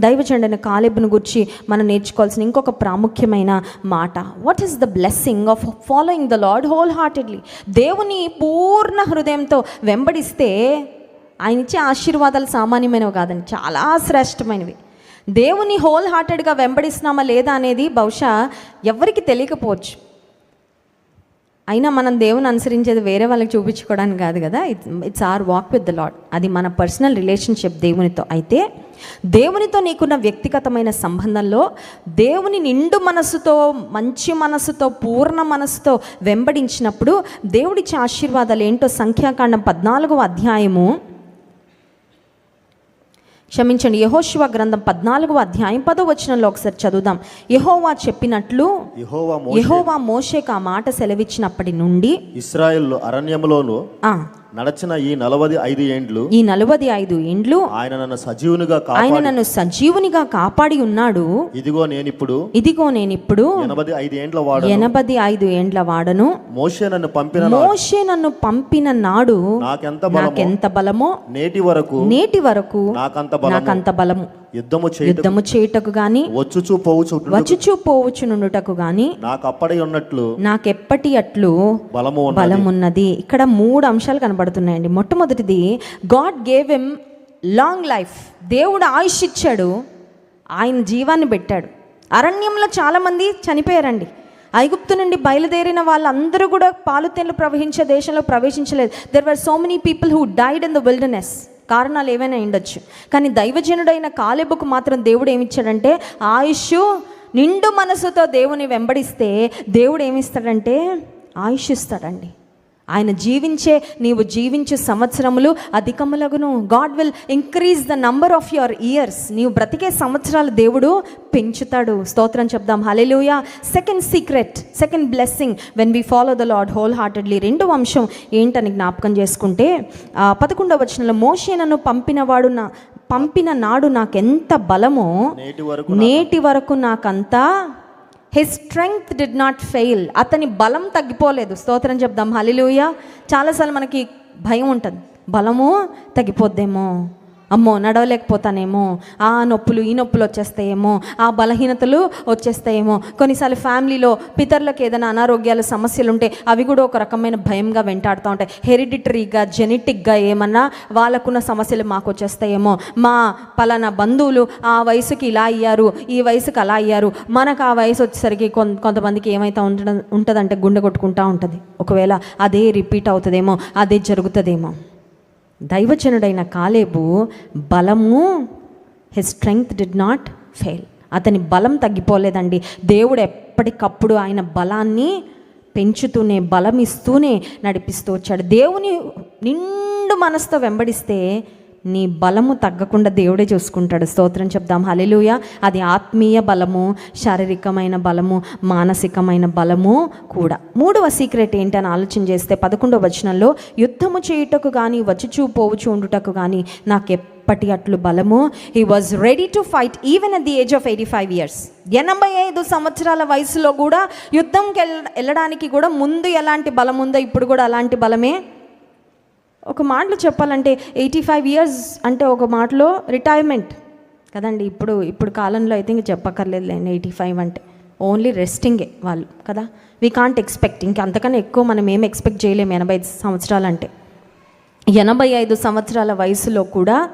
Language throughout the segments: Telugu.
దైవచండైన కాలేబును గురించి మనం నేర్చుకోవాల్సిన ఇంకొక ప్రాముఖ్యమైన మాట. What is the blessing of following the lord wholeheartedly దేవుని పూర్ణ హృదయంతో వెంబడిస్తే ఆయన ఇచ్చే ఆశీర్వాదాలు సామాన్యమైనవి కాదండి చాలా శ్రేష్టమైనవి. దేవుని హోల్ హార్టెడ్గా వెంబడిస్తున్నామా లేదా అనేది బహుశా ఎవరికి తెలియకపోవచ్చు. అయినా మనం దేవుని అనుసరించేది వేరే వాళ్ళకి చూపించుకోవడానికి కాదు కదా? It's it's our walk with the lord అది మన పర్సనల్ రిలేషన్షిప్ దేవునితో. అయితే దేవునితో నీకున్న వ్యక్తిగతమైన సంబంధంలో దేవుని నిండు మనసుతో మంచి మనసుతో పూర్ణ మనసుతో వెంబడించినప్పుడు దేవుడిచ్చే ఆశీర్వాదాలు ఏంటో సంఖ్యాకాండం పద్నాలుగో అధ్యాయము క్షమించండి. యహోశివ గ్రంథం పద్నాలుగవ అధ్యాయం పదో వచనంలో ఒకసారి చదువుదాం. యహోవా చెప్పినట్లు యెహోవా మోషేకు ఆ మాట సెలవిచ్చినప్పటి నుండి ఇస్రాయేల్ అరణ్యములోను నడచిన ఈ నలవది ఐదు ఏండ్లు ఈ నలవది ఐదు ఇండ్లు ఆయన నన్ను సజీవునిగా ఆయన నన్ను సజీవునిగా కాపాడి ఉన్నాడు. ఇదిగో నేనిప్పుడు ఇదిగో నేనిప్పుడు ఎనభై ఐదు ఏండ్ల వాడు ఎనభై ఐదు ఏండ్ల వాడను. మోషే నన్ను పంపిన మోషే నన్ను పంపిన నాడు నాకెంత నాకెంత బలమో? నేటి వరకు నేటి వరకు నాకంత బలము? నాకంత బలము. యుద్ధము యుద్ధము చేయుటకు గాని వచ్చుచూ పోవుచు వచ్చుచూ పోవచ్చు నుండుటకు గాని నాకు అప్పటి ఉన్నట్లు నాకెప్పటి అట్లు బలము ఉన్న బలం ఉన్నది ఇక్కడ మూడు అంశాలు కనబడుతున్నాయండి. మొట్టమొదటిది God gave him long life దేవుడు ఆయుష్ ఇచ్చాడు. ఆయన జీవాన్ని పెట్టాడు. అరణ్యంలో చాలామంది చనిపోయారండి. ఐగుప్తు నుండి బయలుదేరిన వాళ్ళందరూ కూడా పాలుతేన్లు ప్రవహించే దేశంలో ప్రవేశించలేదు. There were so many people who died in the wilderness కారణాలు ఏమైనా ఉండొచ్చు. కానీ దైవజనుడైన కాలేబుకు మాత్రం దేవుడు ఏమిచ్చాడంటే ఆయుష్ నిండు మనసుతో దేవుని వెంబడిస్తే దేవుడు ఏమిస్తాడంటే ఆయుష్ ఇస్తాడండి. ఆయన జీవించే నీవు జీవించే సంవత్సరములు అధికములగును. God will increase the number of your years నీవు బ్రతికే సంవత్సరాలు దేవుడు పెంచుతాడు. స్తోత్రం చెప్దాం. Hallelujah second secret second blessing when we follow the lord wholeheartedly రెండో అంశం ఏంటని జ్ఞాపకం చేసుకుంటే పదకొండవ వచనంలో మోషే నన్ను పంపినవాడు నా పంపిన నాడు నాకెంత బలమో నేటి వరకు నాకంతా his strength did not fail అతని బలం తగ్గిపోలేదు. స్తోత్రం చెప్దాం. హలిలుయ చాలాసార్లు మనకి భయం ఉంటుంది. బలము తగ్గిపోద్దేమో. అమ్మో నడవలేకపోతానేమో ఆ నొప్పులు ఈ నొప్పులు వచ్చేస్తాయేమో ఆ బలహీనతలు వచ్చేస్తాయేమో. కొన్నిసార్లు ఫ్యామిలీలో పితరులకు ఏదైనా అనారోగ్యాలు సమస్యలు ఉంటే అవి కూడా ఒక రకమైన భయంగా వెంటాడుతూ ఉంటాయి. హెరిడిటరీగా జెనెటిక్గా ఏమన్నా వాళ్ళకున్న సమస్యలు మాకు వచ్చేస్తాయేమో. మా పలానా బంధువులు ఆ వయసుకి ఇలా అయ్యారు ఈ వయసుకి అలా అయ్యారు. మనకు ఆ వయసు వచ్చేసరికి కొంత కొంతమందికి ఏమైతే ఉంట ఉంటుందంటే గుండె కొట్టుకుంటా ఉంటుంది. ఒకవేళ అదే రిపీట్ అవుతుందేమో అదే జరుగుతుందేమో. దైవజనుడైన కాలేబు బలము his strength did not fail అతని బలం తగ్గిపోలేదండి. దేవుడు ఎప్పటికప్పుడు ఆయన బలాన్ని పెంచుతూనే బలం ఇస్తూనే నడిపిస్తూ వచ్చాడు. దేవుని నిండు మనసుతో వెంబడిస్తే నీ బలము తగ్గకుండా దేవుడే చూసుకుంటాడు. స్తోత్రం చెప్దాం. హలిలుయ అది ఆత్మీయ బలము శారీరకమైన బలము మానసికమైన బలము కూడా. మూడవ సీక్రెట్ ఏంటని ఆలోచన చేస్తే పదకొండవ వచనంలో యుద్ధము చేయుటకు కానీ వచ్చుచూ పోవుచూ ఉండుటకు కానీ నాకు ఎప్పటి అట్లు బలము? He was ready to fight even at the age of eighty five years ఎనభై ఐదు సంవత్సరాల వయసులో కూడా యుద్ధంకి వెళ్ళ వెళ్ళడానికి కూడా ముందు ఎలాంటి బలం ఉందో ఇప్పుడు కూడా అలాంటి బలమే ఒక మాటలో చెప్పాలంటే ఎయిటీ ఫైవ్ ఇయర్స్ అంటే ఒక మాటలో రిటైర్మెంట్ కదండి ఇప్పుడు ఇప్పుడు కాలంలో అయితే ఇంక చెప్పక్కర్లేదులేండి ఎయిటీ ఫైవ్ అంటే. ఓన్లీ రెస్టింగే వాళ్ళు కదా? వీ కాంట్ ఎక్స్పెక్ట్ ఇంక అంతకన్నా ఎక్కువ మనం ఏం ఎక్స్పెక్ట్ చేయలేము ఎనభై ఐదు సంవత్సరాలు అంటే ఎనభై ఐదు సంవత్సరాల వయసులో కూడా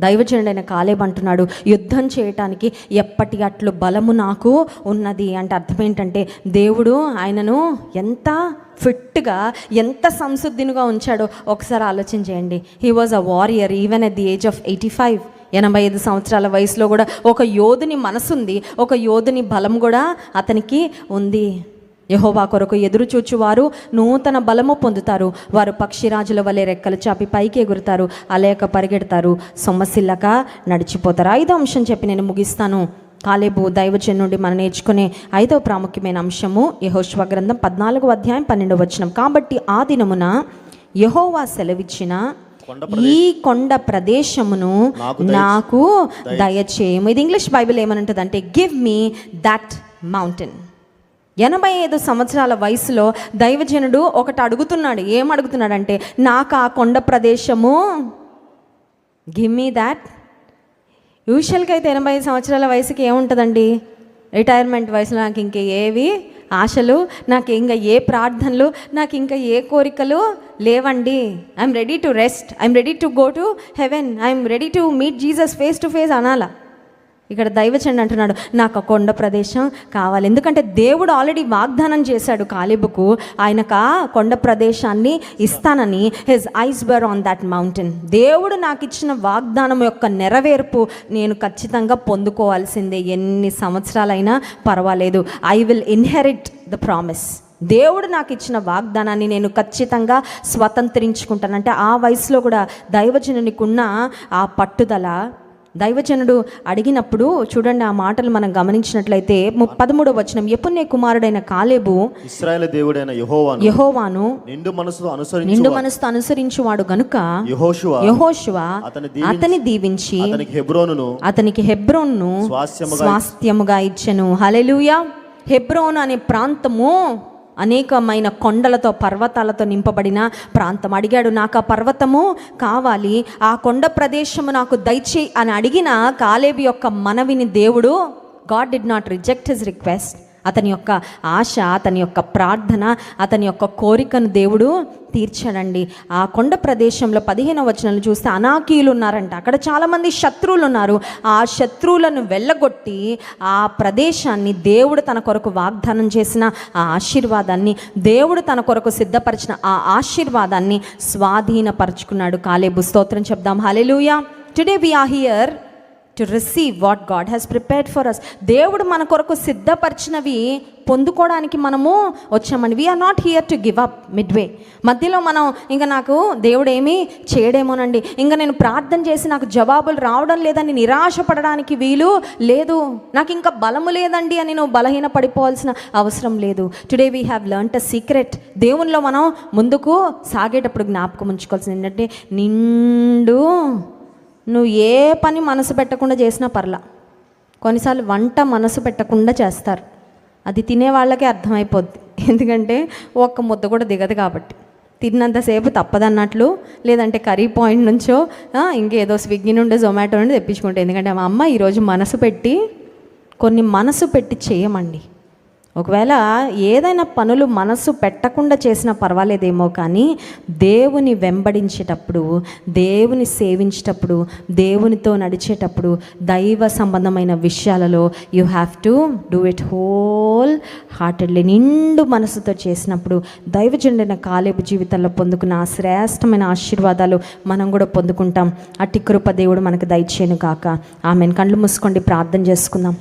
దైవజనుడైన కాలేబ్ అంటున్నాడు యుద్ధం చేయటానికి ఎప్పటి అట్లు బలము నాకు ఉన్నది. అంటే అర్థం ఏంటంటే దేవుడు ఆయనను ఎంత ఫిట్గా ఎంత సంశుద్ధినిగా ఉంచాడో ఒకసారి ఆలోచన చేయండి he was a warrior even at the age of eighty five ఎనభై ఐదు సంవత్సరాల వయసులో కూడా ఒక యోధుని మనసుంది ఒక యోధుని బలం కూడా అతనికి ఉంది. యహోవా కొరకు ఎదురు చూచువారు నూతన బలము పొందుతారు. వారు పక్షిరాజుల వలె రెక్కలు చాపి పైకి ఎగురుతారు. అలేక పరిగెడతారు. సొమ్మసిల్లక నడిచిపోతారు. ఐదో అంశం చెప్పి నేను ముగిస్తాను. కాలేబు దైవచన్ నుండి మనం నేర్చుకునే ఐదవ ప్రాముఖ్యమైన అంశము యహోశ్వ గ్రంథం పద్నాలుగో అధ్యాయం పన్నెండవ వచనం. కాబట్టి ఆ దినమున యహోవా సెలవిచ్చిన ఈ కొండ ప్రదేశమును నాకు దయచేయము. ఇది ఇంగ్లీష్ బైబిల్ ఏమనంటుంది అంటే గివ్ మీ దట్ మౌంటైన్ ఎనభై ఐదు సంవత్సరాల వయసులో దైవజనుడు ఒకటి అడుగుతున్నాడు. ఏం అడుగుతున్నాడంటే నాకు ఆ కొండ ప్రదేశము గివ్ మీ దాట్ యూజువల్గా అయితే ఎనభై సంవత్సరాల వయసుకి ఏముంటుందండి? రిటైర్మెంట్ వయసులో నాకు ఇంక ఏవి ఆశలు నాకు ఇంకా ఏ ప్రార్థనలు నాకు ఇంకా ఏ కోరికలు లేవండి. I'm ready to rest I'm ready to go to heaven I'm ready to meet Jesus face to face అనాలా. ఇక్కడ దైవచండి అంటున్నాడు నాకు ఆ కొండ ప్రదేశం కావాలి. ఎందుకంటే దేవుడు ఆల్రెడీ వాగ్దానం చేశాడు కాలిబుకు ఆయనకు ఆ కొండ ప్రదేశాన్ని ఇస్తానని his eyes were on that mountain దేవుడు నాకు ఇచ్చిన వాగ్దానం యొక్క నెరవేర్పు నేను ఖచ్చితంగా పొందుకోవాల్సిందే. ఎన్ని సంవత్సరాలైనా పర్వాలేదు. I will inherit the promise దేవుడు నాకు ఇచ్చిన వాగ్దానాన్ని నేను ఖచ్చితంగా స్వతంత్రించుకుంటాను. అంటే ఆ వయసులో కూడా దైవజనునికున్న ఆ పట్టుదల దైవజనుడు అడిగినప్పుడు చూడండి ఆ మాటలు మనం గమనించినట్లయితే పదమూడవ వచనం ఎప్పునే కుమారుడైన కాలేబు ఇస్రాయేల్ దేవుడైన యెహోవాను యహోవాను నిండు మనసుతో నిండు అనుసరించు మనసుతో అనుసరించువాడు గనుక యెహోషువ యహోశువ అతని దీవించి అతనికి హెబ్రోనును అతనికి హెబ్రోన్ను స్వాస్థ్యముగా ఇచ్చెను. హలెలూయా హెబ్రోన్ అనే ప్రాంతము అనేకమైన కొండలతో పర్వతాలతో నింపబడిన ప్రాంతం. అడిగాడు నాకు ఆ పర్వతము కావాలి. ఆ కొండ ప్రదేశము నాకు దయచేయి అని అడిగిన కాలేబి యొక్క మనవిని దేవుడు God did not reject his request. అతని యొక్క ఆశ అతని యొక్క ప్రార్థన అతని యొక్క కోరికను దేవుడు తీర్చాడండి. ఆ కొండ ప్రదేశంలో పదిహేను వచనాలు చూస్తే అనాకీయులు ఉన్నారంట. అక్కడ చాలామంది శత్రువులు ఉన్నారు. ఆ శత్రువులను వెళ్ళగొట్టి ఆ ప్రదేశాన్ని దేవుడు తన కొరకు వాగ్దానం చేసిన ఆ ఆశీర్వాదాన్ని దేవుడు తన కొరకు సిద్ధపరిచిన ఆ ఆశీర్వాదాన్ని స్వాధీనపరుచుకున్నాడు. కాలేబు స్తోత్రం చెప్దాం. Hallelujah today we are here to receive what God has prepared for us దేవుడు మన కొరకు సిద్ధపరిచినవి పొందుకోవడానికి మనము వచ్చామండి. We are not here to give up midway మధ్యలో మనం ఇంకా నాకు దేవుడు ఏమీ చేయడేమోనండి. ఇంకా నేను ప్రార్థన చేసి నాకు జవాబులు రావడం లేదని నిరాశ పడడానికి వీలు లేదు. నాకు ఇంకా బలము లేదండి అని నువ్వు బలహీన పడిపోవాల్సిన అవసరం లేదు. Today we have learn a secret దేవునిలో మనం ముందుకు సాగేటప్పుడు జ్ఞాపకం ఉంచుకోవాల్సింది ఏంటంటే నిండు నువ్వు ఏ పని మనసు పెట్టకుండా చేసినా పర్లా. కొన్నిసార్లు వంట మనసు పెట్టకుండా చేస్తారు. అది తినే వాళ్ళకే అర్థమైపోద్ది. ఎందుకంటే ఒక్క ముద్ద కూడా దిగదు కాబట్టి. తిన్నంతసేపు తప్పదన్నట్లు లేదంటే కర్రీ పాయింట్ నుంచో ఇంకేదో స్విగ్గీ నుండి జొమాటో నుండి తెప్పించుకుంటే. ఎందుకంటే మా అమ్మ ఈరోజు మనసు పెట్టి కొన్ని మనసు పెట్టి చేయమండి. ఒకవేళ ఏదైనా పనులు మనసు పెట్టకుండా చేసినా పర్వాలేదేమో కానీ దేవుని వెంబడించేటప్పుడు దేవుని సేవించేటప్పుడు దేవునితో నడిచేటప్పుడు దైవ సంబంధమైన విషయాలలో you have to do it wholeheartedly నిండు మనసుతో చేసినప్పుడు దైవజనుడైన కాలేపు జీవితంలో పొందుకున్న ఆ శ్రేష్టమైన ఆశీర్వాదాలు మనం కూడా పొందుకుంటాం. అట్టి కృప దేవుడు మనకు దయచేయను కాక ఆమెను. కళ్ళు మూసుకోండి ప్రార్థన చేసుకుందాం.